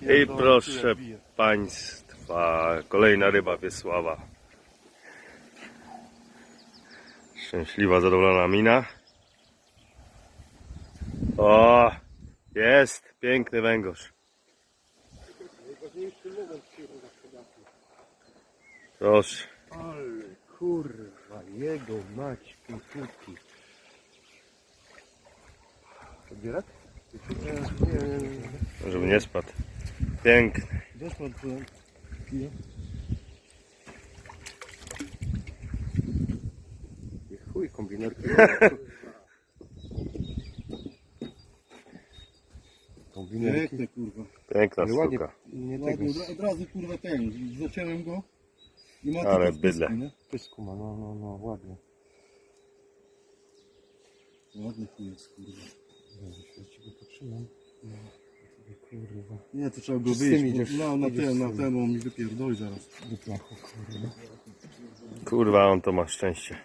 I proszę Państwa, kolejna ryba Wiesława. Szczęśliwa, zadowolona mina. O, jest piękny węgorz. Proszę. Ale kurwa, jego mać putuki. Odbierać? Nie, nie, nie. Żeby nie spadł. Piękny. Doszła do kija. Chuj, kombinerki. kombinerki. Piękne kurwa. Piękna Ale ładnie, sztuka. nie tego. Ładnie, od, od razu kurwa ten, zaciąłem go i ma Ale tylko w pysku, bydle. nie? Pysku ma, no, no, no, ładnie. Ładny chuj jest kurwa. Ja ci go potrzymam. Kurwa. Nie, to trzeba go Z tym wyjść. idziesz, no, na idziesz ten, z na tym. ten, bo on mi wypierdoli zaraz. Do piachu, kurwa. Kurwa, on to ma szczęście.